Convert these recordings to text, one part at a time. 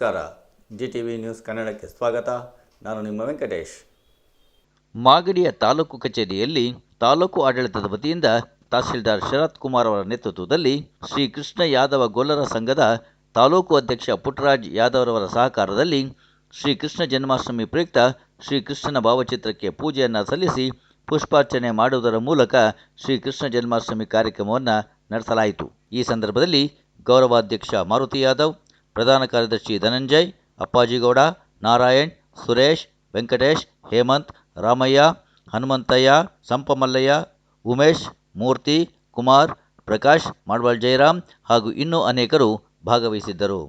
ನಮಸ್ಕಾರ. G T V news ಕನ್ನಡಕ್ಕೆ ಸ್ವಾಗತ. ನಾನು ನಿಮ್ಮ ವೆಂಕಟೇಶ್. ಮಾಗಡಿಯ ತಾಲೂಕು ಕಚೇರಿಯಲ್ಲಿ ತಾಲೂಕು ಆಡಳಿತದ ವತಿಯಿಂದ ತಹಸೀಲ್ದಾರ್ ಶರತ್ ಕುಮಾರ್ ಅವರ ನೇತೃತ್ವದಲ್ಲಿ ಶ್ರೀ ಕೃಷ್ಣ ಯಾದವ ಗೊಲ್ಲರ ಸಂಘದ ತಾಲೂಕು ಅಧ್ಯಕ್ಷ ಪುಟ್ಟರಾಜ್ ಯಾದವರವರ ಸಹಕಾರದಲ್ಲಿ ಶ್ರೀ ಕೃಷ್ಣ ಜನ್ಮಾಷ್ಟಮಿ ಪ್ರಯುಕ್ತ ಶ್ರೀ ಕೃಷ್ಣನ ಭಾವಚಿತ್ರಕ್ಕೆ ಪೂಜೆಯನ್ನು ಸಲ್ಲಿಸಿ ಪುಷ್ಪಾರ್ಚನೆ ಮಾಡುವುದರ ಮೂಲಕ ಶ್ರೀ ಕೃಷ್ಣ ಜನ್ಮಾಷ್ಟಮಿ ಕಾರ್ಯಕ್ರಮವನ್ನು ನಡೆಸಲಾಯಿತು. ಈ ಸಂದರ್ಭದಲ್ಲಿ ಗೌರವಾಧ್ಯಕ್ಷ ಮಾರುತಿ ಯಾದವ್ ಪ್ರಧಾನ ಕಾರ್ಯದರ್ಶಿ ಧನಂಜಯ್, ಅಪ್ಪಾಜಿಗೌಡ, ನಾರಾಯಣ್, ಸುರೇಶ್, ವೆಂಕಟೇಶ್, ಹೇಮಂತ್, ರಾಮಯ್ಯ, ಹನುಮಂತಯ್ಯ, ಸಂಪಮಲ್ಲಯ್ಯ, ಉಮೇಶ್, ಮೂರ್ತಿ, ಕುಮಾರ್, ಪ್ರಕಾಶ್, ಮಾಡ್ವಾಳ್ ಜಯರಾಮ್ ಹಾಗೂ ಇನ್ನೂ ಅನೇಕರು ಭಾಗವಹಿಸಿದ್ದರು.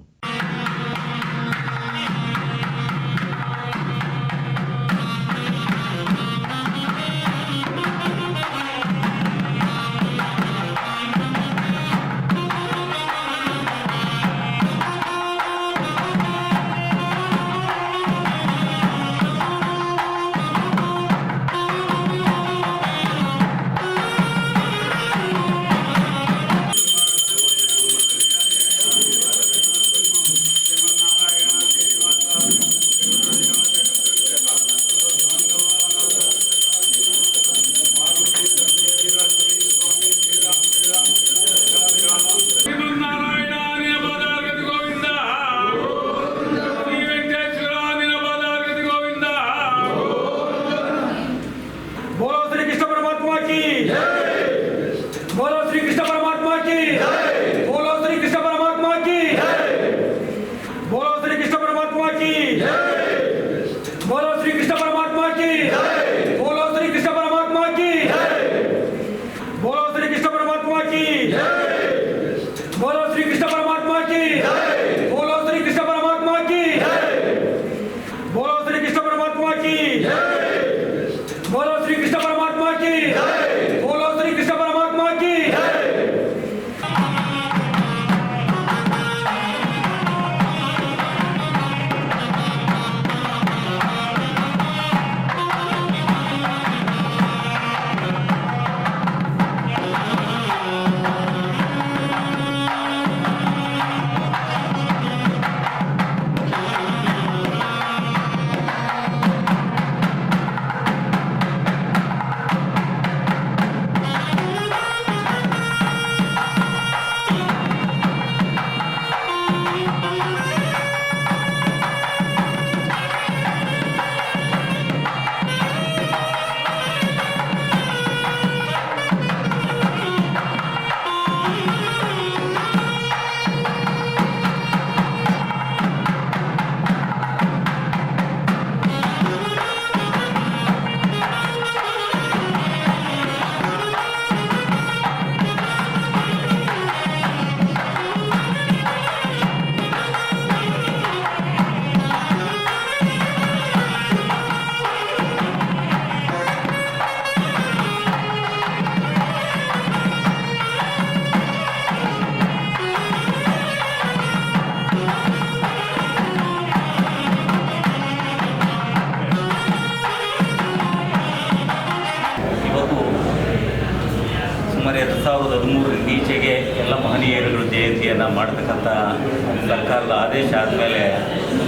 ಆದಮೇಲೆ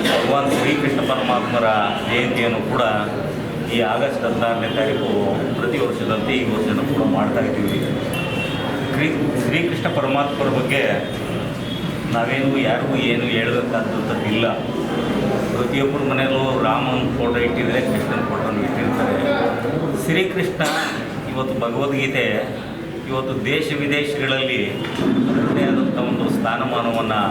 ಭಗವಾನ್ ಶ್ರೀಕೃಷ್ಣ ಪರಮಾತ್ಮರ ಜಯಂತಿಯನ್ನು ಕೂಡ ಈ ಆಗಸ್ಟ್ ಹದಿನಾರನೇ ತಾರೀಕು ಪ್ರತಿ ವರ್ಷದಂತೆ ಈ ವರ್ಷನೂ ಕೂಡ ಮಾಡ್ತಾ ಇದ್ದೀವಿ. ಕ್ರೀ ಶ್ರೀಕೃಷ್ಣ ಪರಮಾತ್ಮರ ಬಗ್ಗೆ ನಾವೇನು, ಯಾರಿಗೂ ಏನು ಹೇಳಬೇಕಾದಂಥದ್ದಿಲ್ಲ ಪ್ರತಿಯೊಬ್ಬರ ಮನೆಯಲ್ಲೂ ರಾಮನ ಫೋಟೋ ಇಟ್ಟಿದ್ರೆ ಕೃಷ್ಣನ ಫೋಟೋನ ಇಟ್ಟಿರ್ತಾರೆ. ಶ್ರೀಕೃಷ್ಣ ಇವತ್ತು ಭಗವದ್ಗೀತೆ, ಇವತ್ತು ದೇಶ ವಿದೇಶಗಳಲ್ಲಿ ಅದರದೇ ಆದಂಥ ಒಂದು ಸ್ಥಾನಮಾನವನ್ನು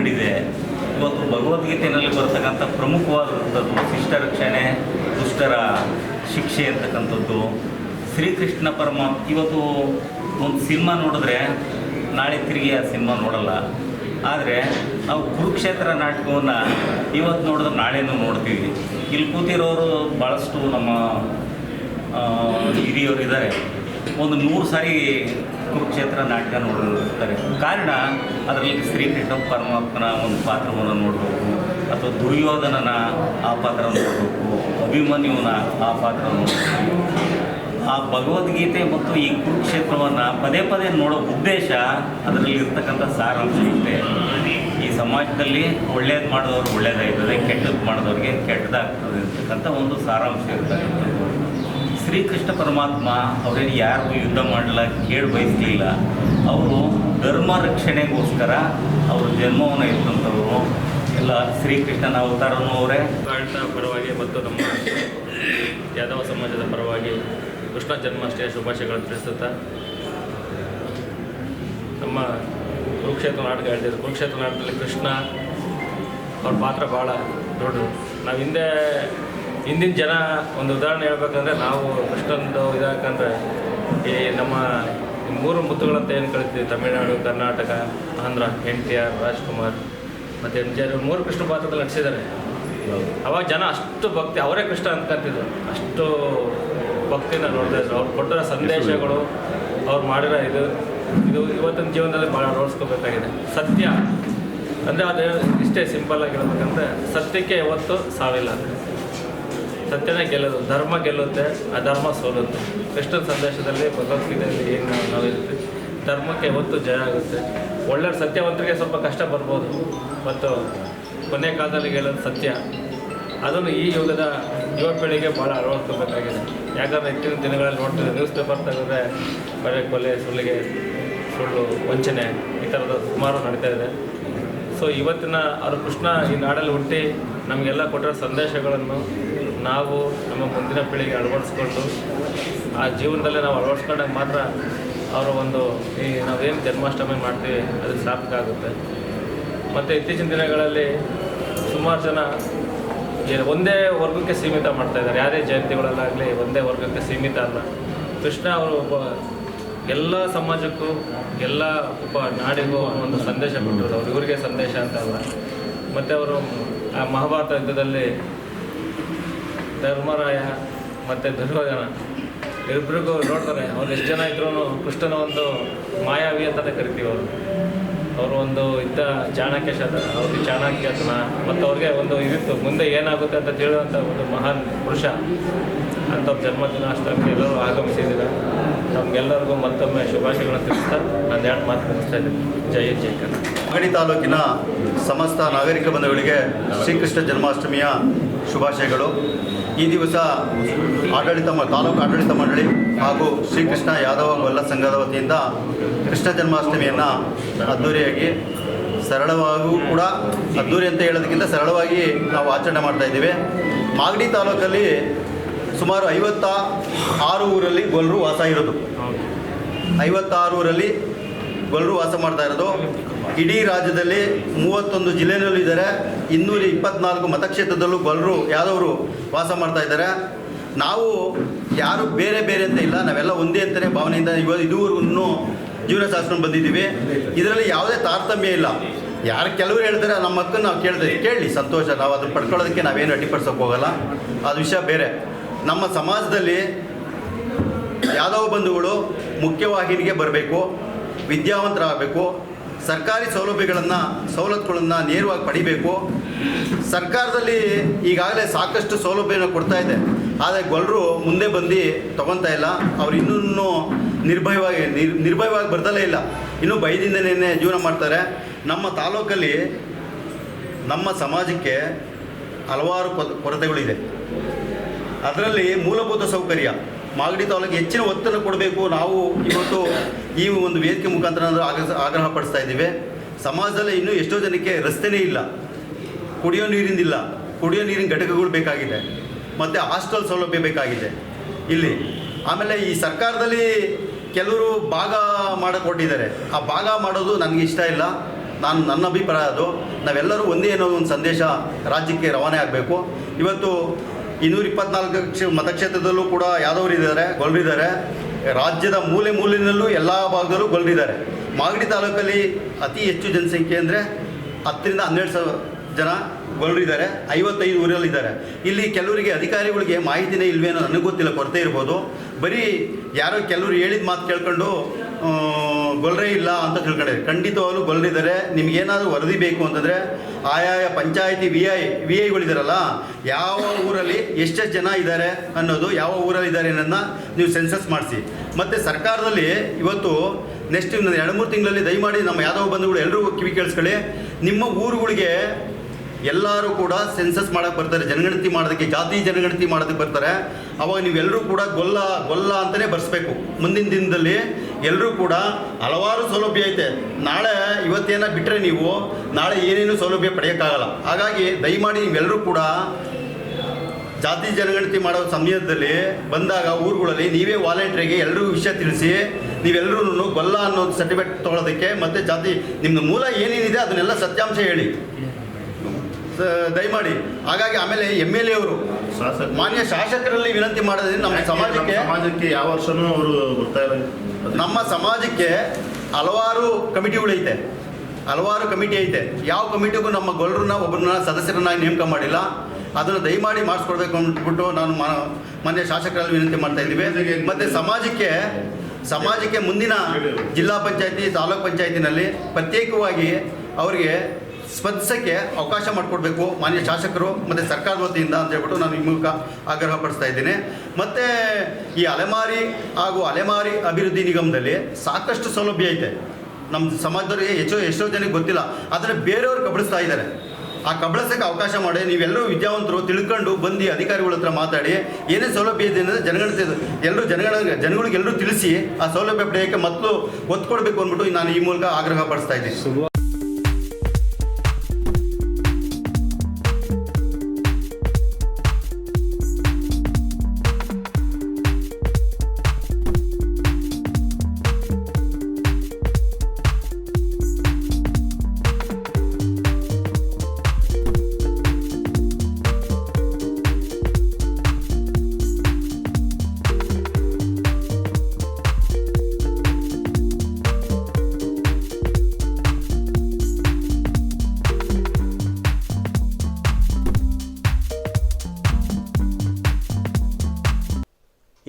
ಉಳಿಸ್ಕೊಂಡಿದೆ ಇವತ್ತು ಭಗವದ್ಗೀತೆಯಲ್ಲಿ ಬರ್ತಕ್ಕಂಥ ಪ್ರಮುಖವಾದಂಥದ್ದು ಶಿಷ್ಟ ರಕ್ಷಣೆ, ದುಷ್ಟರ ಶಿಕ್ಷೆ ಅಂತಕ್ಕಂಥದ್ದು. ಶ್ರೀಕೃಷ್ಣ ಪರಮಾತ್ಮ ಇವತ್ತು ಒಂದು ಸಿನಿಮಾ ನೋಡಿದ್ರೆ, ನಾಳೆ ತಿರುಗಿ ಆ ಸಿನಿಮಾ ನೋಡಲ್ಲ. ಆದರೆ, ನಾವು ಕುರುಕ್ಷೇತ್ರ ನಾಟಕವನ್ನು ಇವತ್ತು ನೋಡಿದ್ರೆ ನಾಳೆನೂ ನೋಡ್ತೀವಿ. ಇಲ್ಲಿ ಕೂತಿರೋರು ಭಾಳಷ್ಟು ನಮ್ಮ ಹಿರಿಯವರು ಇದ್ದಾರೆ. ಒಂದು ನೂರು ಸಾರಿ ಕುರುಕ್ಷೇತ್ರ ನಾಟಕ ನೋಡಿರ್ತಾರೆ ಕಾರಣ, ಅದರಲ್ಲಿ ಶ್ರೀಕೃಷ್ಣ ಪರಮಾತ್ಮನ ಒಂದು ಪಾತ್ರವನ್ನು ನೋಡಬೇಕು, ಅಥವಾ ದುರ್ಯೋಧನನ ಆ ಪಾತ್ರ ನೋಡಬೇಕು ಅಭಿಮನ್ಯುವನ ಆ ಪಾತ್ರ ನೋಡಬೇಕು. ಆ ಭಗವದ್ಗೀತೆ ಮತ್ತು ಈ ಕುರುಕ್ಷೇತ್ರವನ್ನು ಪದೇ ಪದೇ ನೋಡೋ ಉದ್ದೇಶ ಅದರಲ್ಲಿ ಇರ್ತಕ್ಕಂಥ ಸಾರಾಂಶ ಇದೆ ಈ ಸಮಾಜದಲ್ಲಿ ಒಳ್ಳೇದು ಮಾಡಿದವ್ರು ಒಳ್ಳೇದಾಗ್ತದೆ ಕೆಟ್ಟದ್ದು ಮಾಡಿದವ್ರಿಗೆ ಕೆಟ್ಟದಾಗ್ತದೆ ಅಂತಕ್ಕಂಥ ಒಂದು ಸಾರಾಂಶ ಇರ್ತಕ್ಕಂಥದ್ದು ಶ್ರೀಕೃಷ್ಣ ಪರಮಾತ್ಮ ಅವರೇನು ಯಾರಿಗೂ ಯುದ್ಧ ಮಾಡಲ್ಲ ಕೇಳಿ ಬಯಸಲಿಲ್ಲ, ಅವರು ಧರ್ಮ ರಕ್ಷಣೆಗೋಸ್ಕರ ಅವರು ಜನ್ಮವನ್ನು ಇದ್ದಂಥವ್ರು ಎಲ್ಲ ಶ್ರೀಕೃಷ್ಣನ ಅವತಾರನೂ ಅವರೇ. ಕಾಣ್ತಾ ಪರವಾಗಿ ಮತ್ತು ನಮ್ಮ ಯಾದವ ಸಮಾಜದ ಪರವಾಗಿ ಕೃಷ್ಣ ಜನ್ಮಾಷ್ಟಮಿಯ ಶುಭಾಶಯಗಳನ್ನು ತಿಳಿಸುತ್ತಾ, ನಮ್ಮ ಕುರುಕ್ಷೇತ್ರ ನಾಟಕ ಹೇಳ್ತಿದ್ರು. ಕುರುಕ್ಷೇತ್ರ ನಾಟಕದಲ್ಲಿ ಕೃಷ್ಣ ಅವ್ರ ಪಾತ್ರ ಭಾಳ ದೊಡ್ಡದು. ನಾವು ಹಿಂದೆ ಹಿಂದಿನ ಜನ ಒಂದು ಉದಾಹರಣೆ ಹೇಳ್ಬೇಕಂದ್ರೆ ನಾವು ಎಷ್ಟೊಂದು ಇದಾಕಂದ್ರೆ ಈ ನಮ್ಮ ಮೂರು ಮುತ್ತುಗಳಂತ ಏನು ಕಳಿತೀವಿ, Tamil Nadu, Karnataka, Andhra, N T R, Rajkumar, ಮತ್ತು ಎಂ ಜಿ ಆರ್ ಮೂರು ಕೃಷ್ಣ ಪಾತ್ರದಲ್ಲಿ ನಟಿಸಿದ್ದಾರೆ ಅವಾಗ ಜನ ಅಷ್ಟು ಭಕ್ತಿ, ಅವರೇ ಕೃಷ್ಣ ಅನ್ಕೊಂತಿದ್ರು ಅಷ್ಟು ಭಕ್ತಿನ ನೋಡ್ತಾ ಇದ್ರು. ಅವ್ರು ಕೊಟ್ಟಿರೋ ಸಂದೇಶಗಳು, ಅವ್ರು ಮಾಡಿರೋ ಇದು ಇದು ಇವತ್ತಿನ ಜೀವನದಲ್ಲಿ ಭಾಳ ಅಳವಡಿಸ್ಕೋಬೇಕಾಗಿದೆ ಸತ್ಯ. ಅಂದರೆ ಅದು ಇಷ್ಟೇ ಸಿಂಪಲ್ ಆಗಿ ಹೇಳ್ಬೇಕಂದ್ರೆ ಸತ್ಯಕ್ಕೆ ಯಾವತ್ತು ಸಾವಿಲ್ಲ. ಸತ್ಯನೇ ಗೆಲ್ಲೋದು, ಧರ್ಮ ಗೆಲ್ಲುತ್ತೆ ಆ ಧರ್ಮ ಸೋಲುತ್ತೆ. ಕೃಷ್ಣನ ಸಂದೇಶದಲ್ಲಿ, ಭಗವದ್ಗೀತೆಯಲ್ಲಿ ಏನು ನಾವು ಇರುತ್ತೆ ಧರ್ಮಕ್ಕೆ ಯಾವತ್ತು ಜಯ ಆಗುತ್ತೆ. ಒಳ್ಳೆ ಸತ್ಯವಂತರಿಗೆ ಸ್ವಲ್ಪ ಕಷ್ಟ ಬರ್ಬೋದು, ಮತ್ತು ಕೊನೆ ಕಾಲದಲ್ಲಿ ಗೆಲ್ಲೋದು ಸತ್ಯ. ಅದನ್ನು ಈ ಯುಗದ ಯುವ ಪೀಳಿಗೆ ಭಾಳ ಅಳವಡಿಸ್ಕೋಬೇಕಾಗಿದೆ. ಯಾಕಂದರೆ ಇತ್ತಿನ ದಿನಗಳಲ್ಲಿ ನೋಡ್ತೀವಿ ನ್ಯೂಸ್ ಪೇಪರ್ ತೆಗೆದ್ರೆ ಬರೀ ಕೊಲೆ, ಸುಳ್ಳಿಗೆ ಸುಳ್ಳು, ವಂಚನೆ ಈ ಥರದ ಸುಮಾರು ನಡೀತಾ ಇದೆ. ಸೊ ಇವತ್ತಿನ ಅವರು ಕೃಷ್ಣ ಈ ನಾಡಲ್ಲಿ ಹುಟ್ಟಿ ನಮಗೆಲ್ಲ ಕೊಟ್ಟಿರೋ ಸಂದೇಶಗಳನ್ನು ನಾವು ನಮ್ಮ ಮುಂದಿನ ಪೀಳಿಗೆ ಅಳವಡಿಸ್ಕೊಂಡು ಆ ಜೀವನದಲ್ಲೇ ನಾವು ಅಳವಡಿಸ್ಕೊಂಡಾಗ ಮಾತ್ರ ಅವರ ಒಂದು ಈ ನಾವೇನು ಜನ್ಮಾಷ್ಟಮಿ ಮಾಡ್ತೀವಿ, ಅದು ಸಾರ್ಥಕ ಆಗುತ್ತೆ. ಮತ್ತು ಇತ್ತೀಚಿನ ದಿನಗಳಲ್ಲಿ ಸುಮಾರು ಜನ ಒಂದೇ ವರ್ಗಕ್ಕೆ ಸೀಮಿತ ಮಾಡ್ತಾ ಇದ್ದಾರೆ. ಯಾರೇ ಜಯಂತಿಗಳಲ್ಲಾಗಲಿ ಒಂದೇ ವರ್ಗಕ್ಕೆ ಸೀಮಿತ ಅಲ್ಲ. ಕೃಷ್ಣ ಅವರು ಒಬ್ಬ ಎಲ್ಲ ಸಮಾಜಕ್ಕೂ, ಎಲ್ಲ ಒಬ್ಬ ನಾಡಿಗೂ ಒಂದು ಸಂದೇಶ ಕೊಟ್ಟಿರೋದು. ಅವ್ರು ಇವರಿಗೆ ಸಂದೇಶ ಅಂತ ಅಲ್ಲ. ಮತ್ತು ಅವರು ಆ ಮಹಾಭಾರತ ಯುದ್ಧದಲ್ಲಿ ಧರ್ಮರಾಯ ಮತ್ತು ದುರ್ಯೋಧನ. ಇಬ್ಬರಿಗೂ ನೋಡ್ತಾರೆ ಅವ್ರು ಎಷ್ಟು ಜನ ಇದ್ರೂ ಕೃಷ್ಣನ ಒಂದು ಮಾಯಾವಿ ಅಂತಲೇ ಕರಿತೀವಿ ಅವರು. ಅವರು ಒಂದು ಇದ್ದ ಚಾಣಕ್ಯ ಶತ ಅವ್ರಿಗೆ ಚಾಣಕ್ಯತನ, ಮತ್ತು ಅವ್ರಿಗೆ ಒಂದು ಇದಿತ್ತು, ಮುಂದೆ ಏನಾಗುತ್ತೆ ಅಂತ ತಿಳಿದಂಥ ಒಂದು ಮಹಾನ್ ಪುರುಷ ಅಂಥವ್ರ ಜನ್ಮದಿನ ಅಷ್ಟಕ್ಕೆ ಎಲ್ಲರೂ ಆಗಮಿಸಿದ್ದೀರ? ನಮಗೆಲ್ಲರಿಗೂ ಮತ್ತೊಮ್ಮೆ ಶುಭಾಶಯಗಳನ್ನು ತಿಳಿಸ್ತಾ ನಾನು ಎರಡು ಮಾತು ಮುಗಿಸ್ತಾ ಇದ್ದೀನಿ. ಜೈ ಜೈ ಕನ್ನಡ ತಾಲೂಕಿನ ಸಮಸ್ತ ನಾಗರಿಕ ಬಂಧುಗಳಿಗೆ ಶ್ರೀಕೃಷ್ಣ ಜನ್ಮಾಷ್ಟಮಿಯ ಶುಭಾಶಯಗಳು. ಈ ದಿವಸ ಆಡಳಿತ ತಾಲೂಕು ಆಡಳಿತ ಮಂಡಳಿ ಹಾಗೂ ಶ್ರೀಕೃಷ್ಣ ಯಾದವ ಗೊಲ್ಲ ಸಂಘದ ವತಿಯಿಂದ ಕೃಷ್ಣ ಜನ್ಮಾಷ್ಟಮಿಯನ್ನು ಅದ್ದೂರಿಯಾಗಿ ಸರಳವಾಗೂ ಕೂಡ ಅದ್ದೂರಿ ಅಂತ ಹೇಳೋದಕ್ಕಿಂತ ಸರಳವಾಗಿ ನಾವು ಆಚರಣೆ ಮಾಡ್ತಾ ಇದ್ದೀವಿ. ಮಾಗಡಿ ತಾಲೂಕಲ್ಲಿ ಸುಮಾರು ಐವತ್ತ ಆರು ಊರಲ್ಲಿ ಗೊಲ್ಲರು ವಾಸ ಇರೋದು. ಐವತ್ತಾರು ಊರಲ್ಲಿ ಗೊಲ್ಲರು ವಾಸ ಮಾಡ್ತಾ ಇರೋದು. ಇಡೀ ರಾಜ್ಯದಲ್ಲಿ ಮೂವತ್ತೊಂದು ಜಿಲ್ಲೆಯಲ್ಲೂ ಇದ್ದಾರೆ. ಇನ್ನೂರ ಇಪ್ಪತ್ನಾಲ್ಕು ಮತಕ್ಷೇತ್ರದಲ್ಲೂ ಬಲರು ಯಾದವರು ವಾಸ ಮಾಡ್ತಾ ಇದ್ದಾರೆ. ನಾವು ಯಾರು ಬೇರೆ ಬೇರೆ ಅಂತ ಇಲ್ಲ, ನಾವೆಲ್ಲ ಒಂದೇ ಅಂತಲೇ ಭಾವನೆಯಿಂದ ಇವ ಇದುವರೆಗೂ ಜೀವನ ಶಾಸ್ತ್ರ ಬಂದಿದ್ದೀವಿ. ಇದರಲ್ಲಿ ಯಾವುದೇ ತಾರತಮ್ಯ ಇಲ್ಲ. ಯಾರು ಕೆಲವರು ಹೇಳ್ತಾರೆ, ನಮ್ಮ ಮಕ್ಕಳು ನಾವು ಕೇಳ್ತೀವಿ. ಕೇಳಿ, ಸಂತೋಷ, ನಾವು ಅದನ್ನು ಪಡ್ಕೊಳ್ಳೋದಕ್ಕೆ ನಾವೇನು ಅಡ್ಡಿಪಡಿಸೋಕೆ ಹೋಗಲ್ಲ. ಅದು ವಿಷಯ ಬೇರೆ. ನಮ್ಮ ಸಮಾಜದಲ್ಲಿ ಯಾದವ ಬಂಧುಗಳು ಮುಖ್ಯವಾಹಿನಿಗೆ ಬರಬೇಕು, ವಿದ್ಯಾವಂತರಾಗಬೇಕು ಸರ್ಕಾರಿ ಸೌಲಭ್ಯಗಳನ್ನು, ಸವಲತ್ತುಗಳನ್ನು ನೇರವಾಗಿ ಪಡಿಬೇಕು. ಸರ್ಕಾರದಲ್ಲಿ ಈಗಾಗಲೇ ಸಾಕಷ್ಟು ಸೌಲಭ್ಯನ ಕೊಡ್ತಾ ಇದೆ. ಆದರೆ ಗೊಲ್ಲರು ಮುಂದೆ ಬಂದು ತೊಗೊತಾ ಇಲ್ಲ. ಅವ್ರು ಇನ್ನೂ ನಿರ್ಭಯವಾಗಿ, ನಿರ್, ನಿರ್ಭಯವಾಗಿ ಬರ್ದಲೇ ಇಲ್ಲ. ಇನ್ನೂ ಭಯದಿಂದನೇ ಜೀವನ ಮಾಡ್ತಾರೆ. ನಮ್ಮ ತಾಲೂಕಲ್ಲಿ ನಮ್ಮ ಸಮಾಜಕ್ಕೆ ಹಲವಾರು ಕೊರ- ಕೊರತೆಗಳಿದೆ. ಅದರಲ್ಲಿ ಮೂಲಭೂತ ಸೌಕರ್ಯ. ಮಾಗಡಿ ತಾಲೂಕು ಹೆಚ್ಚಿನ ಒತ್ತನ್ನು ಕೊಡಬೇಕು. ನಾವು ಇವತ್ತು ಈ ಒಂದು ವೇದಿಕೆ ಮುಖಾಂತರ ಆಗ್ರಹ ಪಡಿಸ್ತಾ ಇದ್ದೀವಿ. ಸಮಾಜದಲ್ಲಿ ಇನ್ನೂ ಎಷ್ಟೋ ಜನಕ್ಕೆ ರಸ್ತೆನೇ ಇಲ್ಲ. ಕುಡಿಯೋ ನೀರಿಂದಿಲ್ಲ. ಕುಡಿಯೋ ನೀರಿನ ಘಟಕಗಳು ಬೇಕಾಗಿದೆ. ಮತ್ತು ಹಾಸ್ಟೆಲ್ ಸೌಲಭ್ಯ ಬೇಕಾಗಿದೆ. ಇಲ್ಲಿ ಆಮೇಲೆ ಈ ಸರ್ಕಾರದಲ್ಲಿ ಕೆಲವರು ಭಾಗ ಮಾಡಿಕೊಟ್ಟಿದ್ದಾರೆ. ಕೊಟ್ಟಿದ್ದಾರೆ ಆ ಭಾಗ ಮಾಡೋದು ನನಗೆ ಇಷ್ಟ ಇಲ್ಲ. ನಾನು ನನ್ನ ಅಭಿಪ್ರಾಯ ಅದು. ನಾವೆಲ್ಲರೂ ಒಂದೇ ಅನ್ನೋ ಒಂದು ಸಂದೇಶ ರಾಜ್ಯಕ್ಕೆ ರವಾನೆ ಆಗಬೇಕು. ಇವತ್ತು ಇನ್ನೂರ ಇಪ್ಪತ್ನಾಲ್ಕು ಕ್ಷ ಮತಕ್ಷೇತ್ರದಲ್ಲೂ ಕೂಡ ಯಾದವರು ಇದ್ದಾರೆ ಗೊಲ್ಲರಿದ್ದಾರೆ ರಾಜ್ಯದ ಮೂಲೆ ಮೂಲೆಯಲ್ಲೂ ಎಲ್ಲ ಭಾಗದಲ್ಲೂ ಗೊಲ್ರಿದ್ದಾರೆ. ಮಾಗಡಿ ತಾಲೂಕಲ್ಲಿ ಅತಿ ಹೆಚ್ಚು ಜನಸಂಖ್ಯೆ ಅಂದರೆ ಹತ್ತರಿಂದ ಹನ್ನೆರಡು ಸಾವಿರ ಜನ ಗೊಲ್ರಿದ್ದಾರೆ. ಐವತ್ತೈದು ಊರಲ್ಲಿದ್ದಾರೆ. ಇಲ್ಲಿ ಕೆಲವರಿಗೆ ಅಧಿಕಾರಿಗಳಿಗೆ ಮಾಹಿತಿನೇ ಇಲ್ವೇನೋ ನನಗೆ ಗೊತ್ತಿಲ್ಲ, ಕೊರತೆ ಇರ್ಬೋದು. ಬರೀ ಯಾರೋ ಕೆಲವರು ಹೇಳಿದ ಮಾತು ಕೇಳ್ಕೊಂಡು ಗೊಲ್ಲರೇ ಇಲ್ಲ ಅಂತ ತಿಳ್ಕೊಂಡಿದ್ದಾರೆ ಖಂಡಿತವಾಗ್ಲೂ ಗೊಲ್ಲರಿದ್ದಾರೆ ನಿಮಗೇನಾದರೂ ವರದಿ ಬೇಕು ಅಂತಂದರೆ ಆಯಾಯ ಪಂಚಾಯತಿ ವಿ ಐ, ವಿ ಐಗಳಿದಾರಲ್ಲ ಯಾವ ಊರಲ್ಲಿ ಎಷ್ಟೆಷ್ಟು ಜನ ಇದ್ದಾರೆ ಅನ್ನೋದು ಯಾವ ಊರಲ್ಲಿ ಇದ್ದಾರೆ ಅನ್ನೋದನ್ನ ನೀವು ಸೆನ್ಸಸ್ ಮಾಡಿಸಿ. ಮತ್ತು ಸರ್ಕಾರದಲ್ಲಿ ಇವತ್ತು ನೆಕ್ಸ್ಟ್ ಎರಡು ಮೂರು ತಿಂಗಳಲ್ಲಿ ದಯಮಾಡಿ ನಮ್ಮ ಯಾದವ ಬಂಧುಗಳು ಎಲ್ಲರೂ ಕಿವಿ ಕೇಳಿಸ್ಕೊಳ್ಳಿ. ನಿಮ್ಮ ಊರುಗಳಿಗೆ ಎಲ್ಲರೂ ಕೂಡ ಸೆನ್ಸಸ್ ಮಾಡಕ್ಕೆ ಬರ್ತಾರೆ, ಜನಗಣತಿ ಮಾಡೋದಕ್ಕೆ, ಜಾತಿ ಜನಗಣತಿ ಮಾಡೋದಕ್ಕೆ ಬರ್ತಾರೆ. ಅವಾಗ ನೀವೆಲ್ಲರೂ ಕೂಡ ಗೊಲ್ಲ ಗೊಲ್ಲ ಅಂತಲೇ ಬರೆಸ್ಬೇಕು. ಮುಂದಿನ ದಿನದಲ್ಲಿ ಎಲ್ಲರೂ ಕೂಡ ಹಲವಾರು ಸೌಲಭ್ಯ ಐತೆ. ನಾಳೆ ಇವತ್ತೇನ ಬಿಟ್ಟರೆ ನೀವು ನಾಳೆ ಏನೇನು ಸೌಲಭ್ಯ ಪಡೆಯೋಕ್ಕಾಗಲ್ಲ. ಹಾಗಾಗಿ ದಯಮಾಡಿ ನೀವೆಲ್ಲರೂ ಕೂಡ ಜಾತಿ ಜನಗಣತಿ ಮಾಡೋ ಸಮಯದಲ್ಲಿ ಬಂದಾಗ ಊರುಗಳಲ್ಲಿ ನೀವೇ ವಾಲಂಟ್ರಿಗೆ ಎಲ್ಲರಿಗೂ ವಿಷಯ ತಿಳಿಸಿ ನೀವೆಲ್ಲರೂ ಗೊಲ್ಲ ಅನ್ನೋ ಸರ್ಟಿಫಿಕೇಟ್ ತೊಗೊಳೋದಕ್ಕೆ ಮತ್ತು ಜಾತಿ ನಿಮ್ಮ ಮೂಲ ಏನೇನಿದೆ ಅದನ್ನೆಲ್ಲ ಸತ್ಯಾಂಶ ಹೇಳಿ. ದಯಮಾಡಿ. ಹಾಗಾಗಿ ಆಮೇಲೆ ಎಂ ಎಲ್ ಎ ಅವರು ಮಾನ್ಯ ಶಾಸಕರಲ್ಲಿ ವಿನಂತಿ ಮಾಡೋದ್ರಿಂದ ನಮ್ಮ ಸಮಾಜಕ್ಕೆ ಸಮಾಜಕ್ಕೆ ಯಾವ ವರ್ಷನೂ ಅವರು ಬರ್ತಾ ಇಲ್ಲ. ನಮ್ಮ ಸಮಾಜಕ್ಕೆ ಹಲವಾರು ಕಮಿಟಿಗಳೈತೆ ಹಲವಾರು ಕಮಿಟಿ ಐತೆ. ಯಾವ ಕಮಿಟಿಗೂ ನಮ್ಮ ಗೊಲ್ಲರನ್ನ ಒಬ್ಬರನ್ನ ಸದಸ್ಯರನ್ನಾಗಿ ನೇಮಕ ಮಾಡಿಲ್ಲ. ಅದನ್ನು ದಯಮಾಡಿ ಮಾಡಿಸ್ಕೊಡ್ಬೇಕು ಅಂದ್ಬಿಟ್ಟು ನಾನು ಮಾನ್ಯ ಶಾಸಕರಲ್ಲಿ ವಿನಂತಿ ಮಾಡ್ತಾ ಇದ್ದೀವಿ. ಮತ್ತು ಸಮಾಜಕ್ಕೆ ಸಮಾಜಕ್ಕೆ ಮುಂದಿನ ಜಿಲ್ಲಾ ಪಂಚಾಯತಿ, ತಾಲೂಕ್ ಪಂಚಾಯತಿನಲ್ಲಿ ಪ್ರತ್ಯೇಕವಾಗಿ ಅವರಿಗೆ ಸ್ಪರ್ಧಿಸೋಕ್ಕೆ ಅವಕಾಶ ಮಾಡಿಕೊಡ್ಬೇಕು ಮಾನ್ಯ ಶಾಸಕರು ಮತ್ತು ಸರ್ಕಾರದ ವತಿಯಿಂದ ಅಂತ ಹೇಳ್ಬಿಟ್ಟು ನಾನು ಈ ಮೂಲಕ ಆಗ್ರಹ ಪಡಿಸ್ತಾ ಇದ್ದೀನಿ. ಮತ್ತು ಈ ಅಲೆಮಾರಿ ಹಾಗೂ ಅಲೆಮಾರಿ ಅಭಿವೃದ್ಧಿ ನಿಗಮದಲ್ಲಿ ಸಾಕಷ್ಟು ಸೌಲಭ್ಯ ಐತೆ. ನಮ್ಮ ಸಮಾಜದವರಿಗೆ ಹೆಚ್ಚು ಎಷ್ಟೋ ಜನಕ್ಕೆ ಗೊತ್ತಿಲ್ಲ, ಆದರೆ ಬೇರೆಯವರು ಕಬಳಿಸ್ತಾ ಇದ್ದಾರೆ. ಆ ಕಬಳಿಸೋಕ್ಕೆ ಅವಕಾಶ ಮಾಡಿ ನೀವೆಲ್ಲರೂ ವಿದ್ಯಾವಂತರು ತಿಳ್ಕೊಂಡು ಬಂದು ಅಧಿಕಾರಿಗಳ ಹತ್ರ ಮಾತಾಡಿ ಏನೇ ಸೌಲಭ್ಯ ಇದೆ ಅಂದರೆ ಜನಗಣತಿ ಎಲ್ಲರೂ ಜನಗಣ, ಜನಗಳಿಗೆ ಎಲ್ಲರೂ ತಿಳಿಸಿ ಆ ಸೌಲಭ್ಯ ಪಡೆಯೋಕ್ಕೆ ಮೊದಲು ಒತ್ತು ಕೊಡಬೇಕು ಅಂದ್ಬಿಟ್ಟು ನಾನು ಈ ಮೂಲಕ ಆಗ್ರಹ ಪಡಿಸ್ತಾ ಇದ್ದೀನಿ.